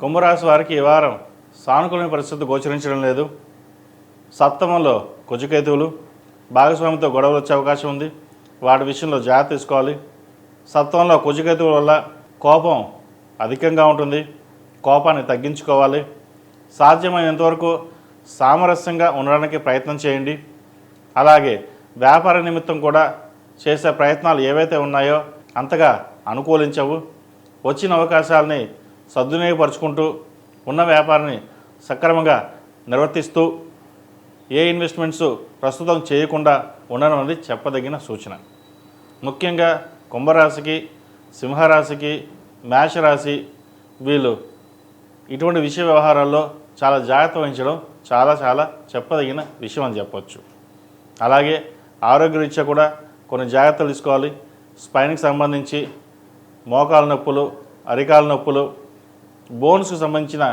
కుంభరాశి వారికి ఈ వారం సానుకూలమైన పరిస్థితి గోచరించడం లేదు. సప్తమంలో కుజకేతువులు భాగస్వామితో గొడవలు వచ్చే అవకాశం ఉంది. వాటి విషయంలో జాగ్రత్త తీసుకోవాలి. సప్తమంలో కుజకేతువుల వల్ల కోపం అధికంగా ఉంటుంది. కోపాన్ని తగ్గించుకోవాలి. సాధ్యమైనంతవరకు సామరస్యంగా ఉండడానికి ప్రయత్నం చేయండి. అలాగే వ్యాపార నిమిత్తం కూడా చేసే ప్రయత్నాలు ఏవైతే ఉన్నాయో అంతగా అనుకూలించవు. వచ్చిన అవకాశాలని సద్వినియోగపరుచుకుంటూ ఉన్న వ్యాపారాన్ని సక్రమంగా నిర్వర్తిస్తూ ఏ ఇన్వెస్ట్మెంట్స్ ప్రస్తుతం చేయకుండా ఉండడం అనేది చెప్పదగిన సూచన. ముఖ్యంగా కుంభరాశికి సింహరాశికి మేషరాశి వీళ్ళు ఇటువంటి విషయ వ్యవహారాల్లో చాలా జాగ్రత్త వహించడం చాలా చాలా చెప్పదగిన విషయం అని చెప్పవచ్చు అలాగే ఆరోగ్యరీత్యా కూడా కొన్ని జాగ్రత్తలు తీసుకోవాలి. స్పైన్కి సంబంధించి మోకాల నొప్పులు అరికాల నొప్పులు బోన్స్కి సంబంధించిన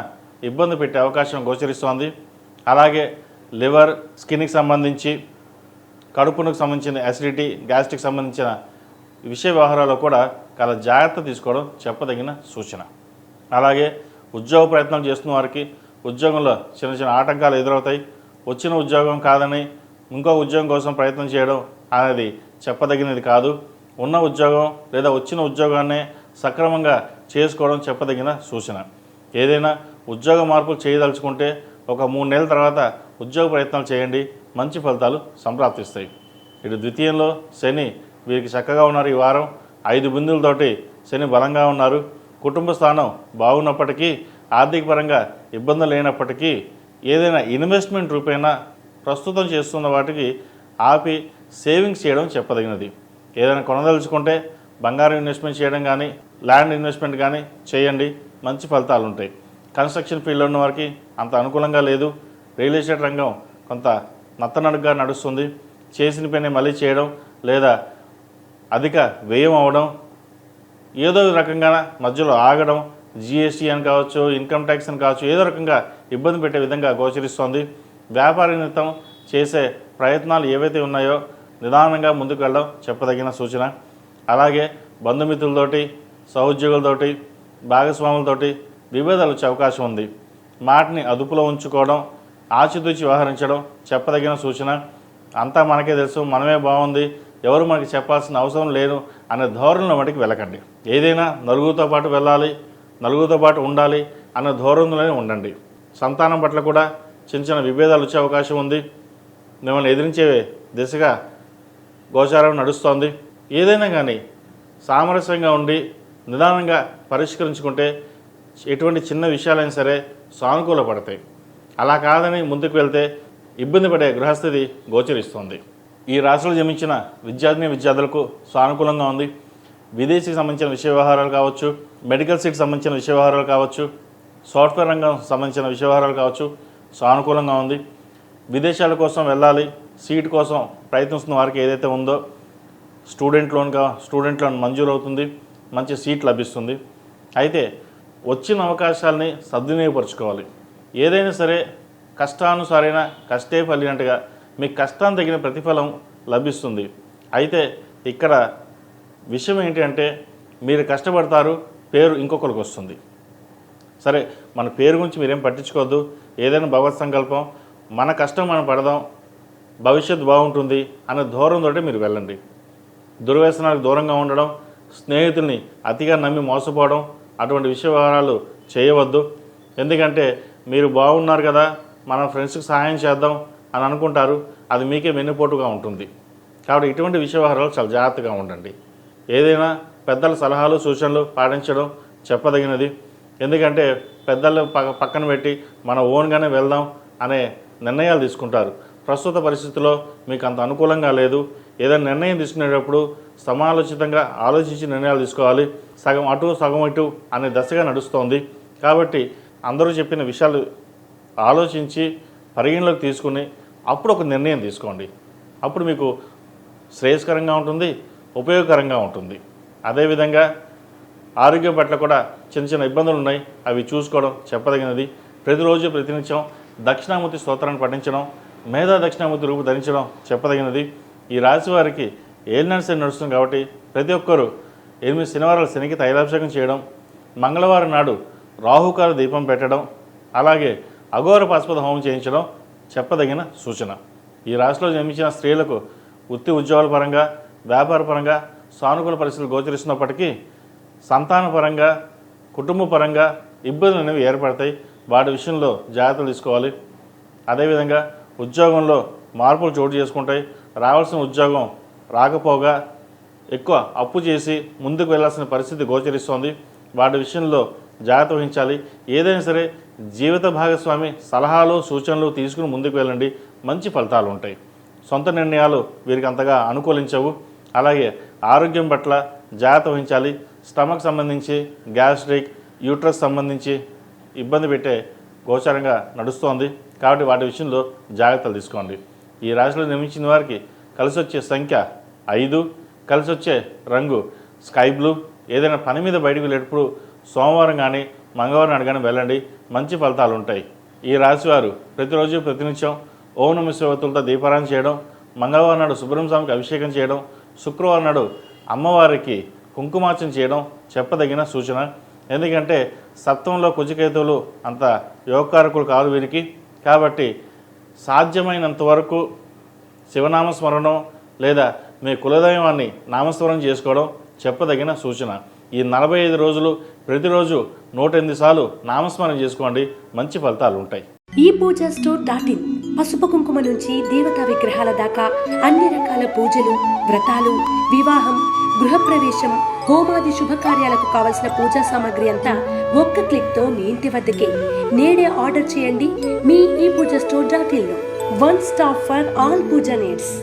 ఇబ్బంది పెట్టే అవకాశం గోచరిస్తోంది. అలాగే లివర్ స్కిన్కి సంబంధించి కడుపునకు సంబంధించిన యాసిడిటీ గ్యాస్ట్రిక్ సంబంధించిన విషయ వ్యవహారాల్లో కూడా చాలా జాగ్రత్త తీసుకోవడం చెప్పదగిన సూచన. అలాగే ఉద్యోగ ప్రయత్నాలు చేస్తున్న వారికి ఉద్యోగంలో చిన్న చిన్న ఆటంకాలు ఎదురవుతాయి. వచ్చిన ఉద్యోగం కాదని ఇంకో ఉద్యోగం కోసం ప్రయత్నం చేయడం అనేది చెప్పదగినది కాదు. ఉన్న ఉద్యోగం లేదా వచ్చిన ఉద్యోగాన్నే సక్రమంగా చేసుకోవడం చెప్పదగిన సూచన. ఏదైనా ఉద్యోగ మార్పులు చేయదలుచుకుంటే ఒక మూడు నెలల తర్వాత ఉద్యోగ ప్రయత్నాలు చేయండి. మంచి ఫలితాలు సంప్రాప్తిస్తాయి. ఇటు ద్వితీయంలో శని వీరికి చక్కగా ఉన్నారు ఈ వారం. ఐదు బిందులతోటి శని బలంగా ఉన్నారు. కుటుంబ స్థానం బాగున్నప్పటికీ ఆర్థిక పరంగా ఇబ్బందులు లేనప్పటికీ ఏదైనా ఇన్వెస్ట్మెంట్ రూపేణా ప్రస్తుతం చేస్తున్న వాటికి ఆపి సేవింగ్స్ చేయడం చెప్పదగినది. ఏదైనా కొనదలుచుకుంటే బంగారం ఇన్వెస్ట్మెంట్ చేయడం కానీ ల్యాండ్ ఇన్వెస్ట్మెంట్ కానీ చేయండి. మంచి ఫలితాలు ఉంటాయి. కన్స్ట్రక్షన్ ఫీల్డ్లో ఉన్న వారికి అంత అనుకూలంగా లేదు. రియల్ ఎస్టేట్ రంగం కొంత నత్తనడుగ్గా నడుస్తుంది. చేసిన పని మళ్ళీ చేయడం లేదా అధిక వ్యయం అవడం ఏదో రకంగా మధ్యలో ఆగడం జిఎస్టీ అని కావచ్చు ఇన్కమ్ ట్యాక్స్ అని కావచ్చు ఏదో రకంగా ఇబ్బంది పెట్టే విధంగా గోచరిస్తోంది. వ్యాపార నిమిత్తం చేసే ప్రయత్నాలు ఏవైతే ఉన్నాయో నిదానంగా ముందుకు వెళ్ళడం చెప్పదగిన సూచన. అలాగే బంధుమిత్రులతోటి సహోద్యోగులతోటి భాగస్వాములతోటి విభేదాలు వచ్చే అవకాశం ఉంది. మాటని అదుపులో ఉంచుకోవడం ఆచితూచి వ్యవహరించడం చెప్పదగిన సూచన. అంతా మనకే తెలుసు మనమే బాగుంది ఎవరు మనకి చెప్పాల్సిన అవసరం లేదు అనే ధోరణిలో మటుకు వెళ్ళకండి. ఏదైనా నలుగురితో పాటు వెళ్ళాలి నలుగురితో పాటు ఉండాలి అన్న ధోరణిలోనే ఉండండి. సంతానం పట్ల కూడా చిన్న చిన్న విభేదాలు వచ్చే అవకాశం ఉంది. మిమ్మల్ని ఎదిరించే దిశగా గోచారం నడుస్తోంది. ఏదైనా కానీ సామరస్యంగా ఉండి నిదానంగా పరిష్కరించుకుంటే ఎటువంటి చిన్న విషయాలైనా సరే సానుకూల పడతాయి అలా కాదని ముందుకు వెళ్తే ఇబ్బంది పడే గృహస్థితి గోచరిస్తుంది. ఈ రాశిలో జమించిన విద్యార్థిని విద్యార్థులకు సానుకూలంగా ఉంది. విదేశీకి సంబంధించిన విషయ వ్యవహారాలు కావచ్చు మెడికల్ సీట్కి సంబంధించిన విషయ వ్యవహారాలు కావచ్చు సాఫ్ట్వేర్ రంగం సంబంధించిన విషయ వ్యవహారాలు కావచ్చు సానుకూలంగా ఉంది. విదేశాల కోసం వెళ్ళాలి సీట్ కోసం ప్రయత్నిస్తున్న వారికి ఏదైతే ఉందో స్టూడెంట్ లోన్గా స్టూడెంట్ లోన్ మంజూరు అవుతుంది మంచి సీట్ లభిస్తుంది. అయితే వచ్చిన అవకాశాలని సద్వినియోగపరచుకోవాలి. ఏదైనా సరే కష్టానుసారైన కష్టే ఫలినట్టుగా మీ కష్టాన్ని తగిన ప్రతిఫలం లభిస్తుంది. అయితే ఇక్కడ విషయం ఏంటి అంటే మీరు కష్టపడతారు పేరు ఇంకొకరికి వస్తుంది. సరే మన పేరు గురించి మీరేం పట్టించుకోవద్దు. ఏదైనా భగవత్ సంకల్పం మన కష్టం మనం పడదాం భవిష్యత్తు బాగుంటుంది అనే ధోరణితోటి మీరు వెళ్ళండి. దుర్వ్యసనాలకు దూరంగా ఉండడం స్నేహితుల్ని అతిగా నమ్మి మోసపోవడం అటువంటి విషయ వ్యవహారాలు చేయవద్దు. ఎందుకంటే మీరు బాగున్నారు కదా మనం ఫ్రెండ్స్కి సహాయం చేద్దాం అని అనుకుంటారు అది మీకే వెన్నుపోటుగా ఉంటుంది. కాబట్టి ఇటువంటి విషయ వ్యవహారాలు చాలా జాగ్రత్తగా ఉండండి. ఏదైనా పెద్దల సలహాలు సూచనలు పాటించడం చెప్పదగినది. ఎందుకంటే పెద్దలు పక్క పక్కన పెట్టి మన ఓన్గానే వెళ్దాం అనే నిర్ణయాలు తీసుకుంటారు. ప్రస్తుత పరిస్థితిలో మీకు అంత అనుకూలంగా లేదు. ఏదైనా నిర్ణయం తీసుకునేటప్పుడు సమాలోచితంగా ఆలోచించి నిర్ణయాలు తీసుకోవాలి. సగం అటు సగం ఇటు అనే దశగా నడుస్తోంది. కాబట్టి అందరూ చెప్పిన విషయాలు ఆలోచించి పరిగణలోకి తీసుకుని అప్పుడు ఒక నిర్ణయం తీసుకోండి. అప్పుడు మీకు శ్రేయస్కరంగా ఉంటుంది ఉపయోగకరంగా ఉంటుంది. అదేవిధంగా ఆరోగ్యం పట్ల కూడా చిన్న చిన్న ఇబ్బందులు ఉన్నాయి. అవి చూసుకోవడం చెప్పదగినది. ప్రతిరోజు ప్రతినిత్యం దక్షిణామూర్తి స్తోత్రాన్ని పఠించడం మేధా దక్షిణామూర్తి రూపు ధరించడం చెప్పదగినది. ఈ రాశి వారికి ఏలినాడు శని నడుస్తుంది కాబట్టి ప్రతి ఒక్కరూ ఎనిమిది శనివారాలు శనికి తైలాభిషేకం చేయడం మంగళవారం నాడు రాహుకాల దీపం పెట్టడం అలాగే అఘోర పశుపద హోమం చేయించడం చెప్పదగిన సూచన. ఈ రాశిలో జన్మించిన స్త్రీలకు వృత్తి ఉద్యోగాల పరంగా వ్యాపార పరంగా సానుకూల పరిస్థితులు గోచరిస్తున్నప్పటికీ సంతాన పరంగా కుటుంబ పరంగా ఇబ్బందులు అనేవి ఏర్పడతాయి. వాటి విషయంలో జాగ్రత్తలు తీసుకోవాలి. అదేవిధంగా ఉద్యోగంలో మార్పులు చోటు చేసుకుంటాయి. రావాల్సిన ఉద్యోగం రాకపోగా ఎక్కువ అప్పు చేసి ముందుకు వెళ్ళాల్సిన పరిస్థితి గోచరిస్తోంది. వాటి విషయంలో జాగ్రత్త వహించాలి. ఏదైనా సరే జీవిత భాగస్వామి సలహాలు సూచనలు తీసుకుని ముందుకు వెళ్ళండి. మంచి ఫలితాలు ఉంటాయి. సొంత నిర్ణయాలు వీరికి అంతగా అనుకూలించవు. అలాగే ఆరోగ్యం పట్ల జాగ్రత్త వహించాలి. స్టమక్ సంబంధించి గ్యాస్ట్రిక్ యూట్రస్ సంబంధించి ఇబ్బంది పెట్టే గోచరంగా నడుస్తోంది. కాబట్టి వాటి విషయంలో జాగ్రత్తలు తీసుకోండి. ఈ రాశిలో నిర్మించిన వారికి కలిసి వచ్చే సంఖ్య ఐదు. కలిసి వచ్చే రంగు. Sky blue. ఏదైనా పని మీద బయటకు వెళ్ళేటప్పుడు సోమవారం కానీ మంగళవారం నాడు కానీ వెళ్ళండి. మంచి ఫలితాలు ఉంటాయి ఈ రాశివారు ప్రతిరోజు ప్రతినిత్యం ఓం నమ శివతులతో దీపారాయణ చేయడం మంగళవారం నాడు సుబ్రహ్మ స్వామికి అభిషేకం చేయడం శుక్రవారం నాడు అమ్మవారికి కుంకుమార్చన చేయడం చెప్పదగిన సూచన. ఎందుకంటే సప్తంలో కుజకేతువులు అంత యోగకారకులు కాదు వీరికి. కాబట్టి సాధ్యమైనంత వరకు శివనామ స్మరణం లేదా మీ కులదైవాన్ని నామస్మరణం చేసుకోవడం చెప్పదగిన సూచన. ఈ నలభై ఐదు రోజులు ప్రతిరోజు నూట ఎనిమిది సార్లు నామస్మరణ చేసుకోండి. మంచి ఫలితాలు ఉంటాయి. ఈ పూజ స్టోర్ డాట్ ఇన్. పసుపు కుంకుమ నుంచి దేవతా విగ్రహాల దాకా అన్ని రకాల పూజలు వ్రతాలు వివాహం గృహప్రవేశం హోమాది శుభకార్యాలకు కావలసిన పూజా సామాగ్రి అంతా ఒక్క క్లిక్తో మీ ఇంటి వద్దకే. నేడే ఆర్డర్ చేయండి మీ ఈ Pooja store dot ఇన్లో one stop for all pooja needs.